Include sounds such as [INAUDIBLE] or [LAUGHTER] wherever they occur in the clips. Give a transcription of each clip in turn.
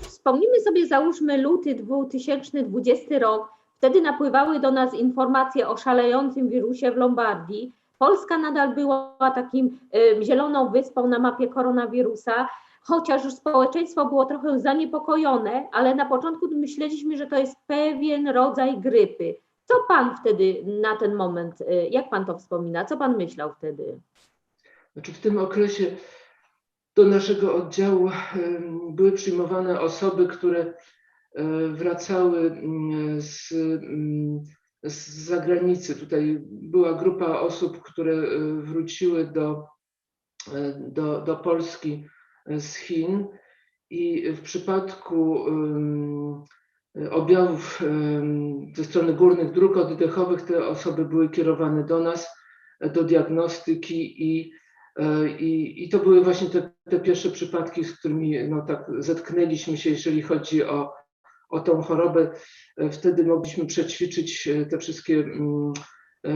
Wspomnimy sobie, załóżmy luty 2020 rok. Wtedy napływały do nas informacje o szalejącym wirusie w Lombardii. Polska nadal była takim y, zieloną wyspą na mapie koronawirusa, chociaż już społeczeństwo było trochę zaniepokojone, ale na początku myśleliśmy, że to jest pewien rodzaj grypy. Co pan wtedy na ten moment, y, jak pan to wspomina, co pan myślał wtedy? Znaczy w tym okresie do naszego oddziału były przyjmowane osoby, które e, wracały mm, z, mm, z zagranicy. Tutaj była grupa osób, które e, wróciły do, e, do, do Polski z Chin i w przypadku objawów ze strony górnych dróg oddechowych te osoby były kierowane do nas do diagnostyki i I, I to były właśnie te, te pierwsze przypadki, z którymi no, tak zetknęliśmy się, jeżeli chodzi o, o tą chorobę. Wtedy mogliśmy przećwiczyć e, te wszystkie mm, e,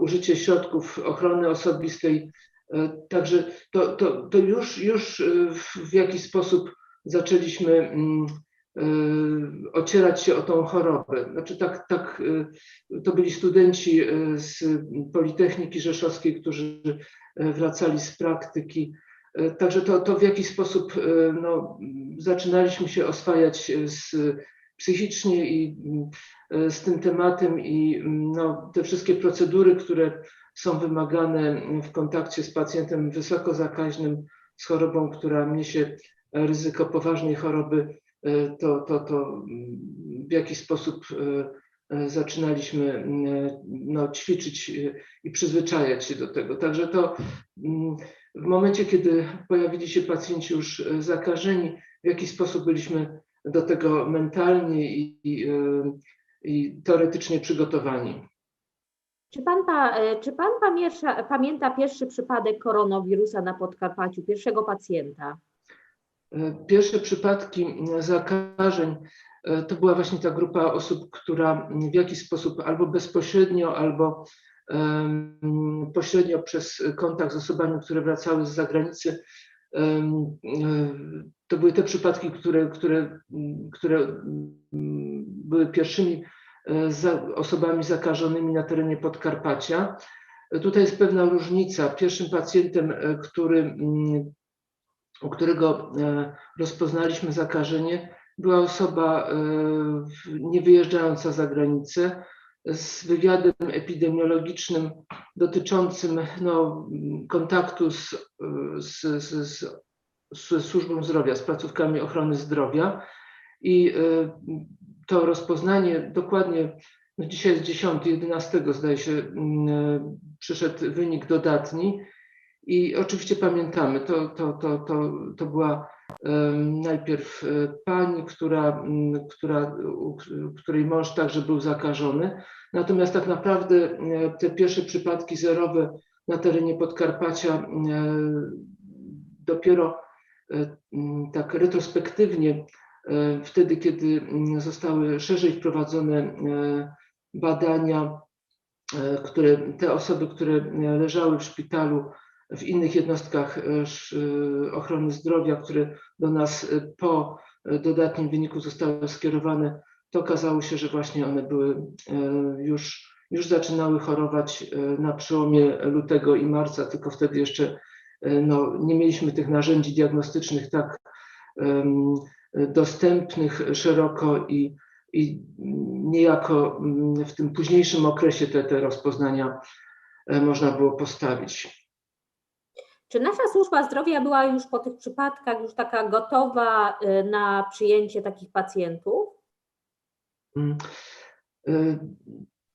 użycie środków ochrony osobistej. E, Także to, to, to już, już w, jakiś sposób zaczęliśmy mm, ocierać się o tą chorobę. Znaczy tak, tak to byli studenci z Politechniki Rzeszowskiej, którzy wracali z praktyki. E, Także to, to w jakiś sposób e, no, zaczynaliśmy się oswajać e, z, psychicznie i mm, z tym tematem i mm, no, te wszystkie procedury, które są wymagane w kontakcie z pacjentem wysoko zakaźnym z chorobą, która niesie ryzyko poważnej choroby, to, to, to mm, w jakiś sposób zaczynaliśmy mm, no, ćwiczyć e, i przyzwyczajać się do tego. Także to mm, w momencie, kiedy pojawili się pacjenci już e, zakażeni, w jakiś sposób byliśmy do tego mentalnie i, i, e, i teoretycznie przygotowani. Czy pan, pa, czy pan pamięta, pamięta pierwszy przypadek koronawirusa na Podkarpaciu, pierwszego pacjenta? Pierwsze przypadki zakażeń to była właśnie ta grupa osób, która w jakiś sposób albo bezpośrednio, albo pośrednio przez kontakt z osobami, które wracały z zagranicy, e, to były te przypadki, które, które, które mm, były pierwszymi e, osobami zakażonymi na terenie Podkarpacia. Tutaj jest pewna różnica. Pierwszym pacjentem, e, który mm, u którego e, rozpoznaliśmy zakażenie, była osoba e, w- nie wyjeżdżająca za granicę z wywiadem epidemiologicznym dotyczącym no, kontaktu z, z, z, z, z służbą zdrowia, z placówkami ochrony zdrowia. I e, to rozpoznanie dokładnie, no dzisiaj jest 10, 11 zdaje się, e, przyszedł wynik dodatni. I oczywiście pamiętamy, to, to, to, to, to była najpierw e, pani, która, która, której mąż także był zakażony. Natomiast tak naprawdę e, te pierwsze przypadki zerowe na terenie Podkarpacia e, dopiero tak retrospektywnie, wtedy kiedy zostały szerzej wprowadzone badania, które te osoby, które leżały w szpitalu, w innych jednostkach e, e, ochrony zdrowia, które do nas e, po dodatnim wyniku zostały skierowane, to okazało się, że właśnie one były już, już zaczynały chorować na przełomie lutego i marca, tylko wtedy jeszcze no, nie mieliśmy tych narzędzi diagnostycznych tak dostępnych szeroko i, i niejako mm, w tym późniejszym okresie te, te rozpoznania można było postawić. Czy nasza służba zdrowia była już po tych przypadkach już taka gotowa y, na przyjęcie takich pacjentów? Mm. Y,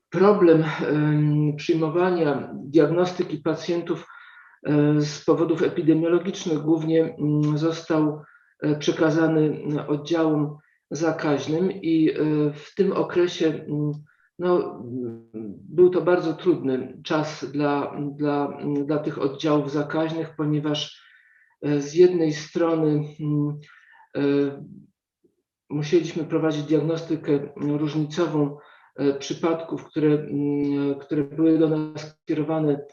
Problem em, przyjmowania diagnostyki pacjentów z powodów epidemiologicznych głównie mm, został przekazany oddziałom zakaźnym i w tym okresie mm, no, mm, był to bardzo trudny czas dla, dla, dla tych oddziałów zakaźnych, ponieważ e, z jednej strony mm, e, musieliśmy prowadzić diagnostykę różnicową e, przypadków, które, mm, które były do nas skierowane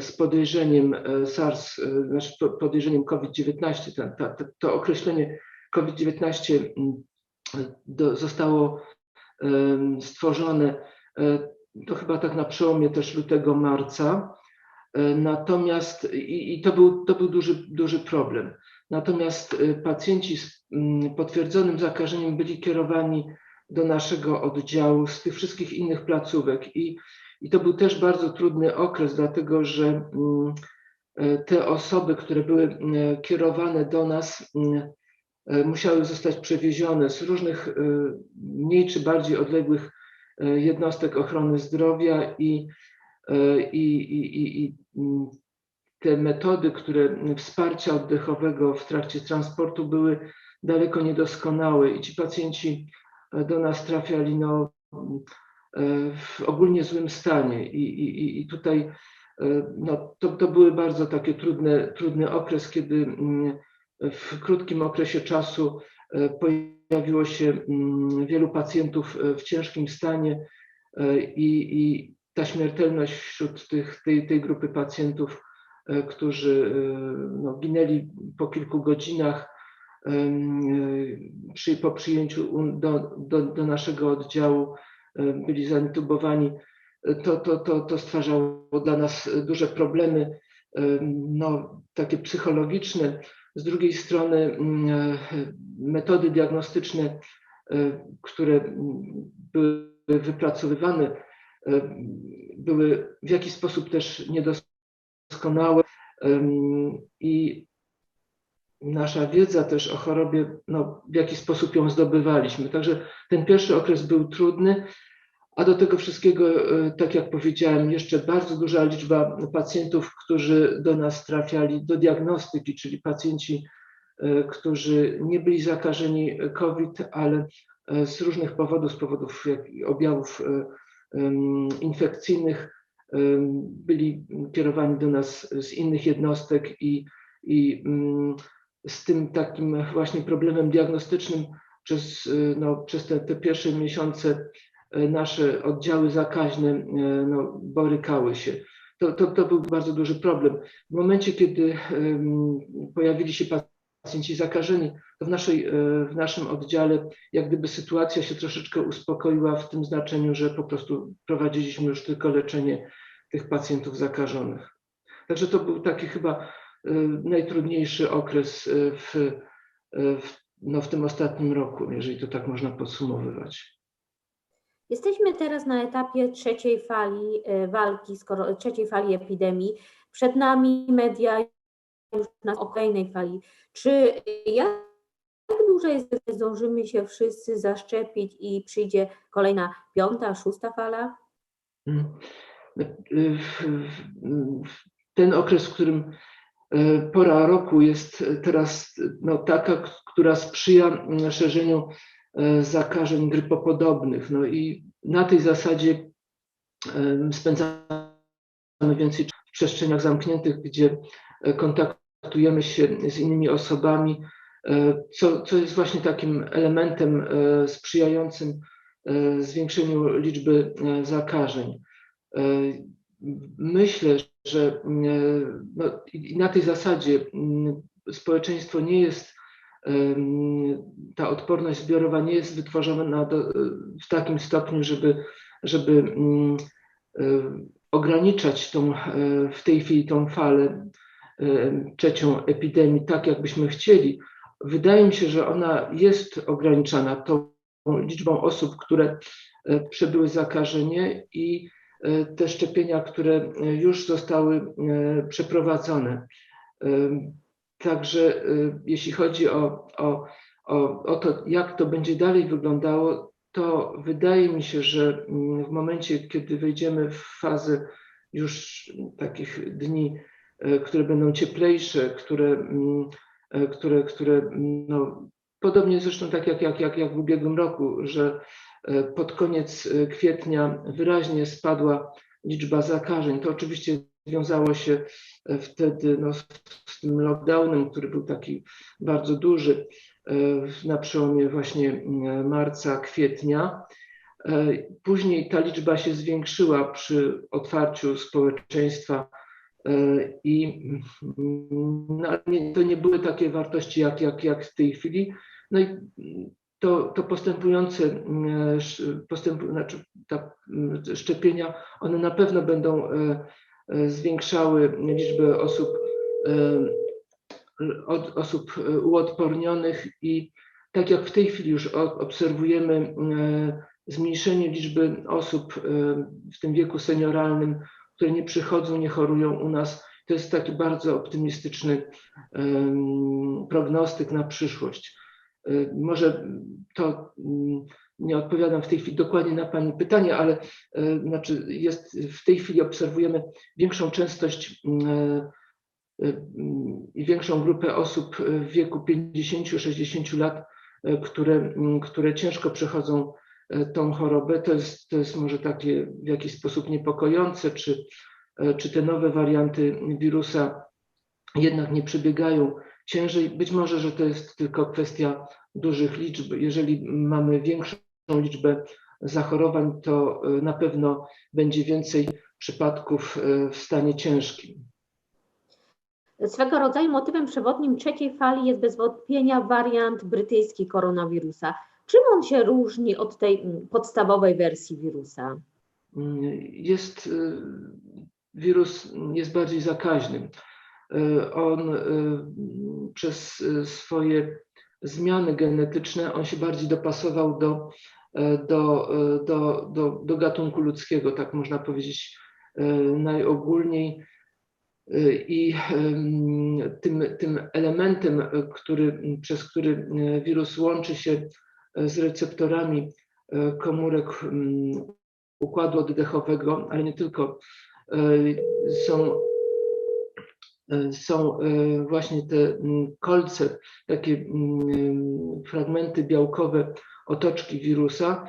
z podejrzeniem SARS, znaczy podejrzeniem COVID-19. To określenie COVID-19 zostało stworzone to chyba tak na przełomie też lutego, marca. Natomiast i, i to był, to był duży, duży problem. Natomiast pacjenci z potwierdzonym zakażeniem byli kierowani do naszego oddziału z tych wszystkich innych placówek i, i to był też bardzo trudny okres, dlatego że te osoby, które były kierowane do nas, E, musiały zostać przewiezione z różnych e, mniej czy bardziej odległych e, jednostek ochrony zdrowia i, i, i, i mm, te metody, które wsparcia oddechowego w trakcie transportu były daleko niedoskonałe i ci pacjenci do nas trafiali no, w ogólnie złym stanie. I, i, i tutaj no, to, to były bardzo takie trudne, trudny okres, kiedy mm, w krótkim okresie czasu e, pojawiło się mm, wielu pacjentów e, w ciężkim stanie e, i, i ta śmiertelność wśród tych, tej, tej grupy pacjentów, którzy no, ginęli po kilku godzinach przy, po przyjęciu do, do, do naszego oddziału, byli zaintubowani, to, to, to, to stwarzało dla nas duże problemy, no, takie psychologiczne, z drugiej strony mm, e, metody diagnostyczne, e, które były wypracowywane, e, były w jakiś sposób też niedoskonałe i nasza wiedza też o chorobie, no, w jaki sposób ją zdobywaliśmy. Także ten pierwszy okres był trudny, a do tego wszystkiego, e, tak jak powiedziałem, jeszcze bardzo duża liczba pacjentów, którzy do nas trafiali do diagnostyki, czyli pacjenci, e, którzy nie byli zakażeni COVID, ale e, z różnych powodów, z powodów objawów infekcyjnych, byli kierowani do nas z innych jednostek i, i mm, z tym takim właśnie problemem diagnostycznym przez, no, przez te, te pierwsze miesiące nasze oddziały zakaźne e, no, borykały się. To, to, to był bardzo duży problem. W momencie, kiedy pojawili się pacjenci zakażeni, to w, naszej, e, w naszym oddziale jak gdyby sytuacja się troszeczkę uspokoiła w tym znaczeniu, że po prostu prowadziliśmy już tylko leczenie tych pacjentów zakażonych. Także to był taki chyba najtrudniejszy okres w, w, no, w tym ostatnim roku, jeżeli to tak można podsumowywać. Jesteśmy teraz na etapie trzeciej fali e, walki, trzeciej fali epidemii. Przed nami media już na kolejnej fali. Czy jak dłużej zdążymy się wszyscy zaszczepić i przyjdzie kolejna piąta, szósta fala? Mm. Ten okres, w którym e, pora roku jest teraz no, taka, która sprzyja szerzeniu E, zakażeń grypopodobnych. No i na tej zasadzie spędzamy więcej w przestrzeniach zamkniętych, gdzie e, kontaktujemy się z innymi osobami, e, co, co jest właśnie takim elementem sprzyjającym zwiększeniu liczby zakażeń. Myślę, że no, na tej zasadzie społeczeństwo nie jest ta odporność zbiorowa nie jest wytworzona do, w takim stopniu, żeby, żeby mm, e, ograniczać tą, e, w tej chwili tą falę e, trzecią epidemii tak, jakbyśmy chcieli. Wydaje mi się, że ona jest ograniczana tą liczbą osób, które przebyły zakażenie i te szczepienia, które już zostały przeprowadzone. Także y, jeśli chodzi o, o, o, o to, jak to będzie dalej wyglądało, to wydaje mi się, że mm, w momencie, kiedy wejdziemy w fazę już takich dni, y, które będą cieplejsze, które, mm, y, które, które no, podobnie zresztą tak jak, jak, jak, jak w ubiegłym roku, że pod koniec kwietnia wyraźnie spadła liczba zakażeń. To oczywiście wiązało się wtedy no, z tym lockdownem, który był taki bardzo duży e, na przełomie właśnie e, marca, kwietnia. E, później ta liczba się zwiększyła przy otwarciu społeczeństwa I no, to nie były takie wartości jak, jak, jak w tej chwili. No i to, to postępujące postępu, znaczy ta szczepienia, one na pewno będą zwiększały liczbę osób, osób uodpornionych i tak jak w tej chwili już obserwujemy zmniejszenie liczby osób w tym wieku senioralnym, które nie przychodzą, nie chorują u nas. To jest taki bardzo optymistyczny prognostyk na przyszłość. Może to nie odpowiadam w tej chwili dokładnie na Pani pytanie, ale znaczy jest, w tej chwili obserwujemy większą częstość i większą grupę osób w wieku 50-60 lat, które, które ciężko przechodzą E, tą chorobę. To jest, to jest może takie w jakiś sposób niepokojące, czy, e, czy te nowe warianty wirusa jednak nie przebiegają ciężej. Być może, że to jest tylko kwestia dużych liczb. Jeżeli mamy większą liczbę zachorowań, to e, na pewno będzie więcej przypadków w stanie ciężkim. Swego rodzaju motywem przewodnim trzeciej fali jest bez wątpienia wariant brytyjski koronawirusa. Czym on się różni od tej mm, podstawowej wersji wirusa? Jest, y, wirus jest bardziej zakaźny. Y, on y, przez swoje zmiany genetyczne, on się bardziej dopasował do, do, do, do, do gatunku ludzkiego, tak można powiedzieć najogólniej. I tym, tym elementem, który, przez który wirus łączy się z receptorami e, komórek układu oddechowego, ale nie tylko. E, są, e, są właśnie te kolce, takie fragmenty białkowe otoczki wirusa.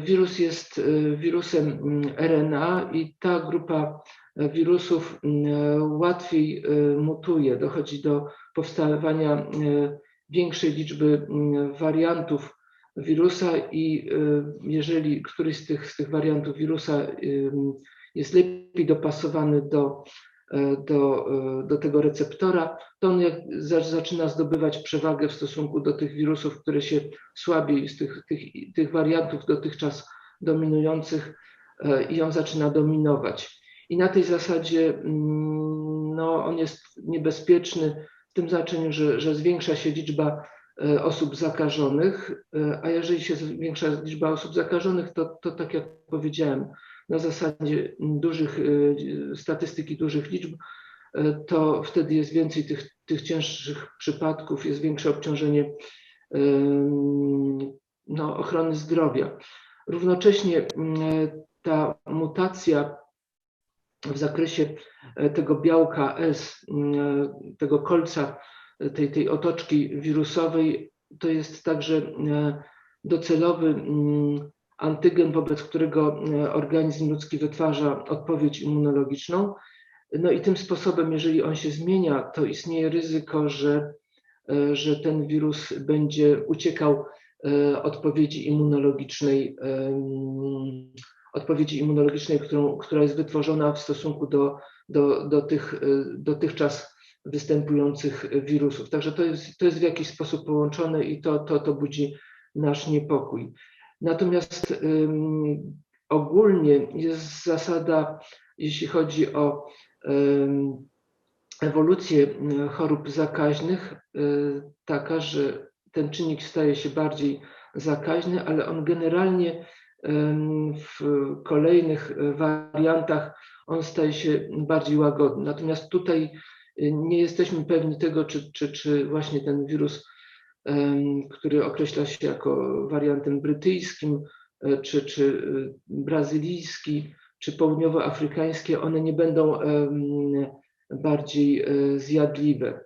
Wirus jest wirusem RNA i ta grupa wirusów łatwiej mutuje, dochodzi do powstawania większej liczby mm, wariantów wirusa i jeżeli któryś z tych, z tych wariantów wirusa jest lepiej dopasowany do, e, do, e, do tego receptora, to on zaczyna zdobywać przewagę w stosunku do tych wirusów, które się słabiej z tych, tych, tych wariantów dotychczas dominujących e, i on zaczyna dominować. I na tej zasadzie mm, no, on jest niebezpieczny w tym znaczeniu, że, że zwiększa się liczba e, osób zakażonych, e, a jeżeli się zwiększa liczba osób zakażonych, to, to tak jak powiedziałem, na zasadzie dużych e, statystyki dużych liczb, to wtedy jest więcej tych, tych cięższych przypadków, jest większe obciążenie no, ochrony zdrowia. Równocześnie ta mutacja w zakresie e, tego białka S, e, tego kolca, e, tej, tej otoczki wirusowej, to jest także docelowy antygen, wobec którego organizm ludzki wytwarza odpowiedź immunologiczną. No i tym sposobem, jeżeli on się zmienia, to istnieje ryzyko, że, że ten wirus będzie uciekał odpowiedzi immunologicznej odpowiedzi immunologicznej, którą, która jest wytworzona w stosunku do, do, do tych dotychczas występujących wirusów. Także to jest, to jest w jakiś sposób połączone i to, to, to budzi nasz niepokój. Natomiast ogólnie jest zasada, jeśli chodzi o ewolucję chorób zakaźnych, y, taka, że ten czynnik staje się bardziej zakaźny, ale on generalnie w kolejnych e, wariantach on staje się bardziej łagodny. Natomiast tutaj nie jesteśmy pewni tego, czy, czy, czy właśnie ten wirus, który określa się jako wariantem brytyjskim, e, czy, czy brazylijski, czy południowoafrykańskie, one nie będą bardziej zjadliwe.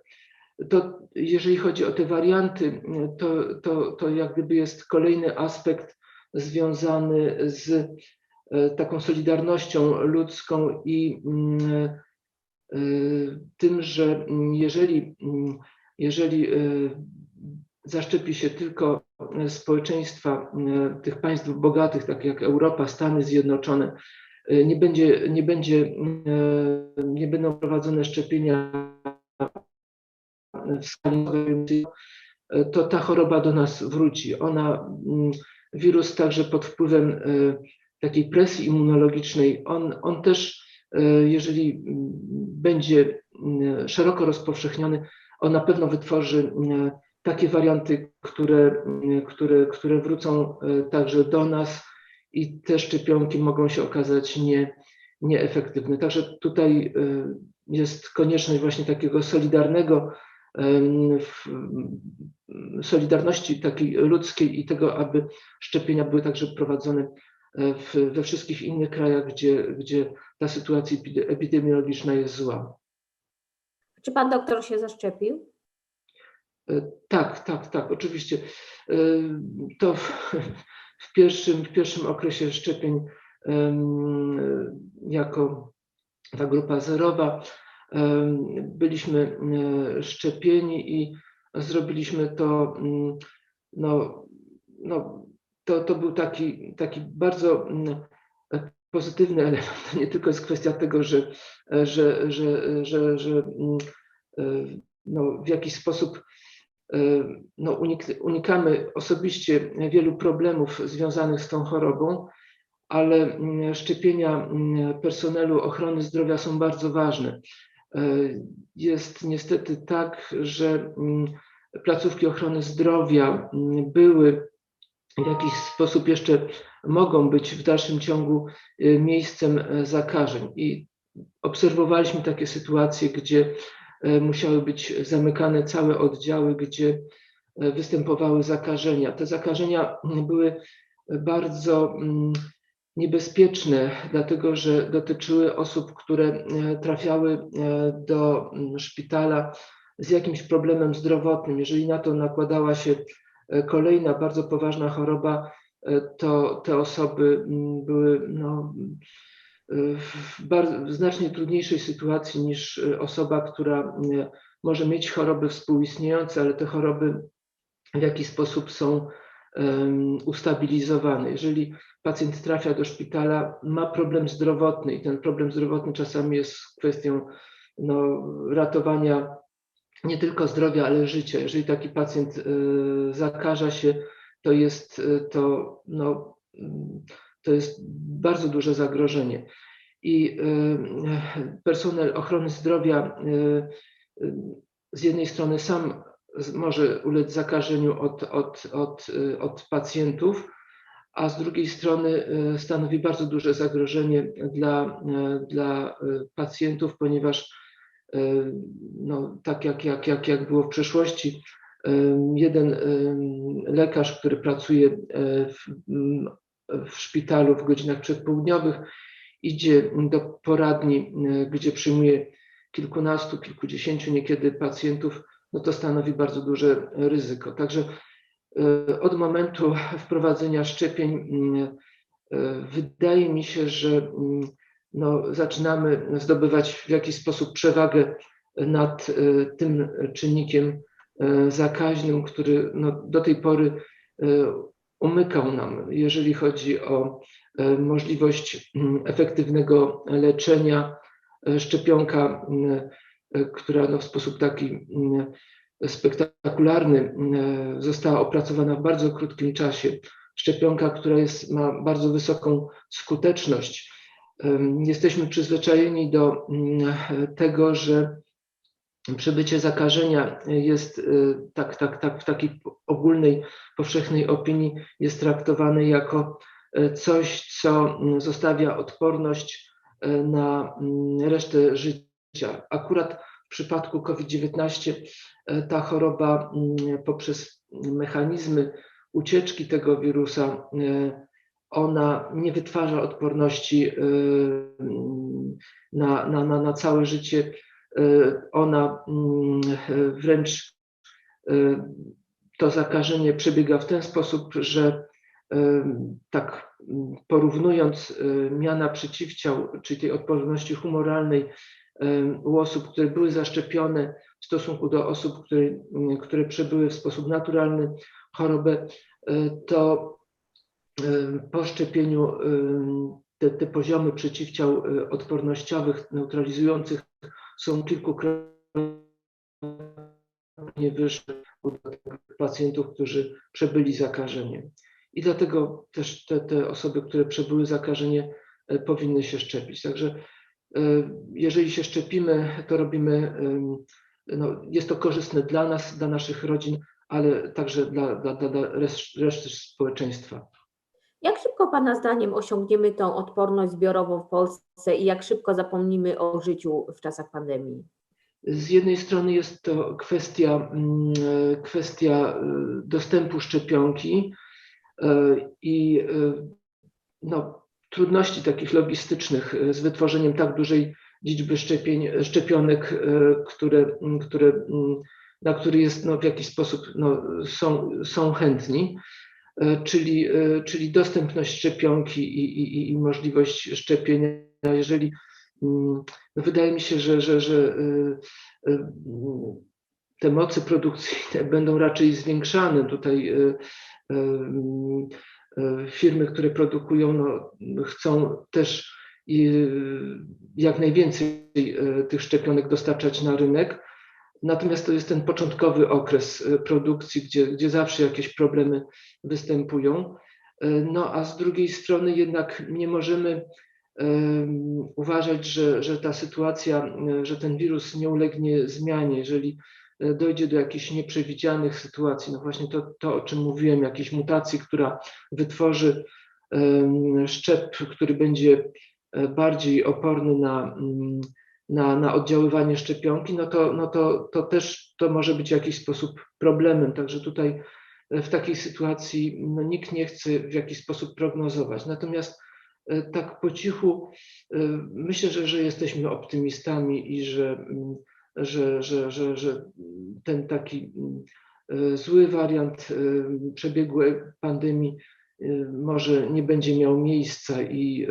To jeżeli chodzi o te warianty, to, to, to jak gdyby jest kolejny aspekt związany z e, taką solidarnością ludzką i mm, e, tym, że jeżeli, mm, jeżeli e, zaszczepi się tylko społeczeństwa tych państw bogatych, tak jak Europa, Stany Zjednoczone, nie będzie, nie będzie, nie będą prowadzone szczepienia w skali to ta choroba do nas wróci. Ona, mm, wirus także pod wpływem takiej presji immunologicznej, on, on też, jeżeli mm, będzie mm, szeroko rozpowszechniony, on na pewno wytworzy takie warianty, które, które, które wrócą także do nas i te szczepionki mogą się okazać nie, nieefektywne. Także tutaj jest konieczność właśnie takiego solidarnego, solidarności takiej ludzkiej i tego, aby szczepienia były także prowadzone w, we wszystkich innych krajach, gdzie, gdzie ta sytuacja epidemiologiczna jest zła. Czy pan doktor się zaszczepił? Tak, tak, tak, oczywiście. To w pierwszym, w pierwszym okresie szczepień jako ta grupa zerowa byliśmy szczepieni i zrobiliśmy to, no, no, to, to był taki, taki bardzo pozytywny element. Nie tylko jest kwestia tego, że, że, że, że, że no, w jakiś sposób no, unik, unikamy osobiście wielu problemów związanych z tą chorobą, ale mm, szczepienia mm, personelu ochrony zdrowia są bardzo ważne. E, jest niestety tak, że mm, placówki ochrony zdrowia były w jakiś sposób jeszcze mogą być w dalszym ciągu e, miejscem e, zakażeń. I obserwowaliśmy takie sytuacje, gdzie musiały być zamykane całe oddziały, gdzie e, występowały zakażenia. Te zakażenia były bardzo mm, niebezpieczne, dlatego że dotyczyły osób, które e, trafiały do mm, szpitala z jakimś problemem zdrowotnym. Jeżeli na to nakładała się kolejna bardzo poważna choroba, to te osoby mm, były no, w, bardzo, znacznie trudniejszej sytuacji niż e, osoba, która e, może mieć choroby współistniejące, ale te choroby w jakiś sposób są ustabilizowane. Jeżeli pacjent trafia do szpitala, ma problem zdrowotny i ten problem zdrowotny czasami jest kwestią no, ratowania nie tylko zdrowia, ale życia. Jeżeli taki pacjent y, zakaża się, to jest to no, to jest bardzo duże zagrożenie. I y, personel ochrony zdrowia y, y, z jednej strony sam może ulec zakażeniu od, od, od, od pacjentów, a z drugiej strony stanowi bardzo duże zagrożenie dla, dla pacjentów, ponieważ no, tak jak, jak, jak, jak było w przeszłości, jeden lekarz, który pracuje w w szpitalu w godzinach przedpołudniowych, idzie do poradni, e, gdzie przyjmuje kilkunastu, kilkudziesięciu niekiedy pacjentów, no to stanowi bardzo duże ryzyko. Także e, od momentu [LAUGHS] wprowadzenia szczepień mm, e, wydaje mi się, że mm, no, zaczynamy zdobywać w jakiś sposób przewagę nad tym czynnikiem zakaźnym, który no, do tej pory umykał nam, jeżeli chodzi o e, możliwość mm, efektywnego leczenia. E, szczepionka, mm, e, która no w sposób taki mm, spektakularny została opracowana w bardzo krótkim czasie. Szczepionka, która jest, ma bardzo wysoką skuteczność. Jesteśmy przyzwyczajeni do tego, że przebycie zakażenia jest y, tak, tak, tak w takiej ogólnej, powszechnej opinii jest traktowane jako y, coś, co mm, zostawia odporność y, na mm, resztę życia. Akurat w przypadku COVID-19 ta choroba mm, poprzez mechanizmy ucieczki tego wirusa, ona nie wytwarza odporności na, na, na, na całe życie ona mm, wręcz y, to zakażenie przebiega w ten sposób, że y, tak porównując miana przeciwciał, czyli tej odporności humoralnej u osób, które były zaszczepione w stosunku do osób, które, które przebyły w sposób naturalny chorobę, to po szczepieniu te, te poziomy przeciwciał odpornościowych, neutralizujących są kilkukrotnie wyższe u pacjentów, którzy przebyli zakażenie. I dlatego też te, te osoby, które przebyły zakażenie, powinny się szczepić. Także jeżeli się szczepimy, to robimy, no, jest to korzystne dla nas, dla naszych rodzin, ale także dla, dla, dla reszty społeczeństwa. Jak szybko Pana zdaniem osiągniemy tą odporność zbiorową w Polsce i jak szybko zapomnimy o życiu w czasach pandemii? Z jednej strony jest to kwestia, mm, kwestia y, dostępu szczepionki y, i no, trudności takich logistycznych z wytworzeniem tak dużej liczby szczepień, szczepionek, które, które, na który jest no, w jakiś sposób no, są, są chętni. E, czyli, e, czyli dostępność szczepionki i, i, i możliwość szczepienia. Jeżeli mm, wydaje mi się, że, że, że e, te moce produkcyjne [LAUGHS] będą raczej zwiększane. Tutaj firmy, które produkują, no, chcą też jak najwięcej tych szczepionek dostarczać na rynek. Natomiast to jest ten początkowy okres e, produkcji, gdzie, gdzie zawsze jakieś problemy występują. E, no a z drugiej strony jednak nie możemy uważać, że, że ta sytuacja, że ten wirus nie ulegnie zmianie, jeżeli dojdzie do jakichś nieprzewidzianych sytuacji, no właśnie to, to o czym mówiłem, jakiejś mutacji, która wytworzy szczep, który będzie bardziej oporny na na, na oddziaływanie szczepionki, no to, no to, to też to może być w jakiś sposób problemem. Także tutaj e, w takiej sytuacji no, nikt nie chce w jakiś sposób prognozować. Natomiast e, tak po cichu e, myślę, że, że jesteśmy optymistami i że, mm, że, że, że, że ten taki mm, zły wariant przebiegłej pandemii może nie będzie miał miejsca i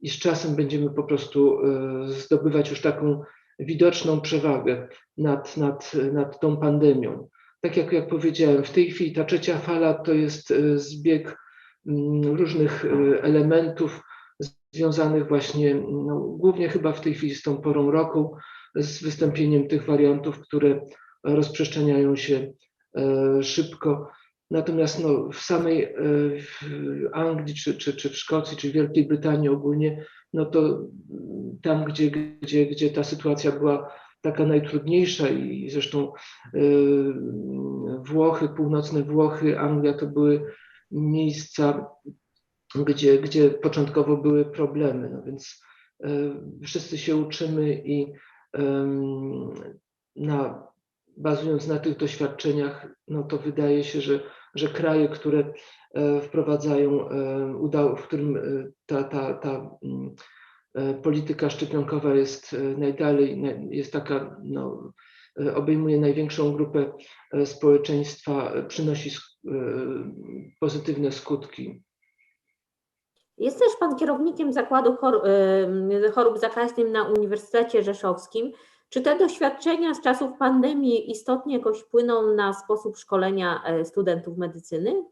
i z czasem będziemy po prostu e, zdobywać już taką widoczną przewagę nad, nad, nad tą pandemią. Tak jak, jak powiedziałem, w tej chwili ta trzecia fala to jest e, zbieg mm, różnych e, elementów związanych właśnie, no, głównie chyba w tej chwili z tą porą roku, z wystąpieniem tych wariantów, które rozprzestrzeniają się szybko. Natomiast no, w samej e, Anglii, czy, czy, czy w Szkocji, czy w Wielkiej Brytanii ogólnie, no to tam, gdzie, gdzie, gdzie ta sytuacja była taka najtrudniejsza i zresztą e, Włochy, północne Włochy, Anglia to były miejsca, gdzie, gdzie początkowo były problemy. No więc e, wszyscy się uczymy i na bazując na tych doświadczeniach, no to wydaje się, że, że kraje, które e, wprowadzają, e, w którym e, ta, ta, ta mm, polityka szczepionkowa jest najdalej, jest taka, no, obejmuje największą grupę społeczeństwa, przynosi pozytywne skutki. Jest też Pan kierownikiem Zakładu Chorób Zakaźnych na Uniwersytecie Rzeszowskim. Czy te doświadczenia z czasów pandemii istotnie jakoś wpłyną na sposób szkolenia e, studentów medycyny?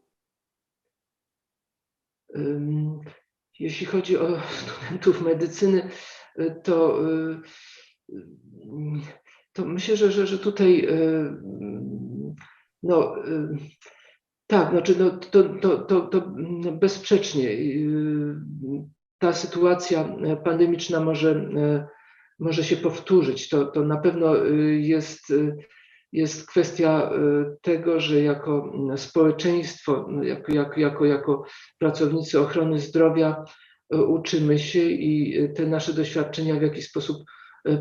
Jeśli chodzi o studentów medycyny, e, to, e, to myślę, że, że, że tutaj no, tak, znaczy no, to, to, to, to bezsprzecznie ta sytuacja pandemiczna może może się powtórzyć. To, to na pewno y, jest, y, jest kwestia y, tego, że jako społeczeństwo, no, jako, jako, jako, jako pracownicy ochrony zdrowia uczymy się i te nasze doświadczenia w jakiś sposób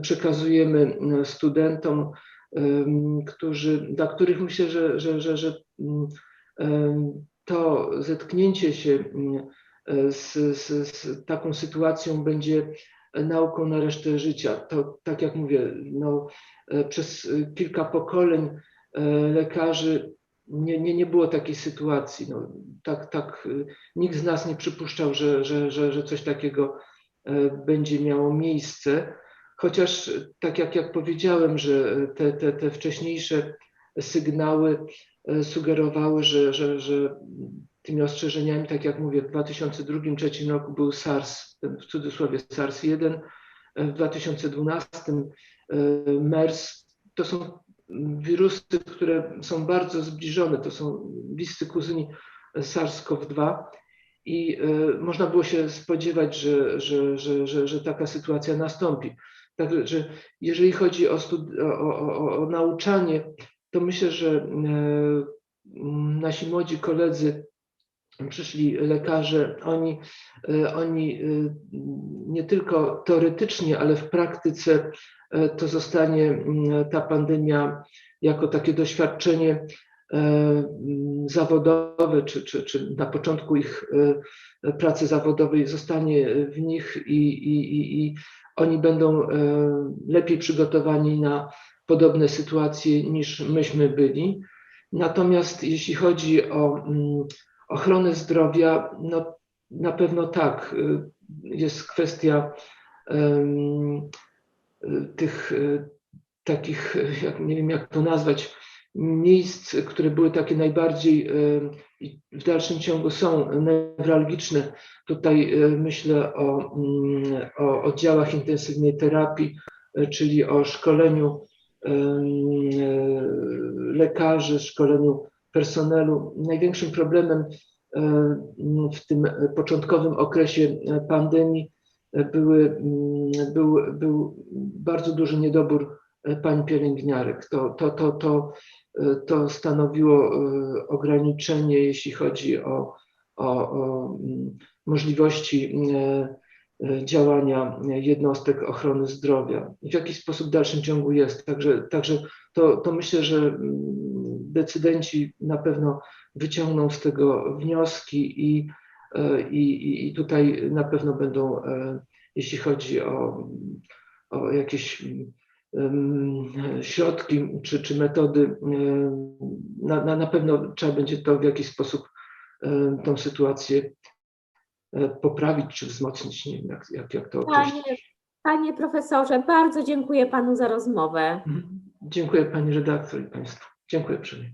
przekazujemy studentom, którzy, dla których myślę, że, że, że, że to zetknięcie się z, z, z taką sytuacją będzie nauką na resztę życia. To tak jak mówię, no, e, przez kilka pokoleń e, lekarzy nie, nie, nie było takiej sytuacji. No, tak, tak, e, nikt z nas nie przypuszczał, że, że, że, że coś takiego będzie miało miejsce. Chociaż tak jak, jak powiedziałem, że te, te, te wcześniejsze sygnały sugerowały, że, że, że tymi ostrzeżeniami, tak jak mówię, w 2002-2003 roku był SARS, w cudzysłowie SARS-1, w 2012 e, MERS. To są wirusy, które są bardzo zbliżone, to są bliscy kuzyni SARS-CoV-2 i e, można było się spodziewać, że, że, że, że, taka sytuacja nastąpi. Także jeżeli chodzi o, o nauczanie, to myślę, że e, nasi młodzi koledzy, przyszli lekarze, oni, e, oni e, nie tylko teoretycznie, ale w praktyce e, to zostanie mm, ta pandemia jako takie doświadczenie mm, zawodowe, czy, czy, czy na początku ich pracy zawodowej zostanie w nich i, i, i, i oni będą lepiej przygotowani na podobne sytuacje niż myśmy byli. Natomiast jeśli chodzi o ochronę zdrowia, no na pewno tak, y, jest kwestia y, tych y, takich, jak, nie wiem jak to nazwać, miejsc, które były takie najbardziej i w dalszym ciągu są newralgiczne. Tutaj myślę o, mm, o oddziałach intensywnej terapii, czyli o szkoleniu lekarzy, szkoleniu personelu. Największym problemem e, w tym początkowym okresie pandemii były, mm, był, był bardzo duży niedobór pań pielęgniarek. To, to, to, to, e, to stanowiło e, ograniczenie, jeśli chodzi o, o, o mm, możliwości działania jednostek ochrony zdrowia. I w jaki sposób w dalszym ciągu jest. Także, także to, to myślę, że mm, decydenci na pewno wyciągną z tego wnioski i, e, i, i tutaj na pewno będą, e, jeśli chodzi o, o jakieś środki czy, czy metody, em, na, na, na pewno trzeba będzie to w jakiś sposób tą sytuację e, poprawić czy wzmocnić. Nie wiem, jak, jak, jak to określić. Panie, panie profesorze, bardzo dziękuję panu za rozmowę. Mhm. Dziękuję pani redaktor i państwu. Dziękuję uprzejmie.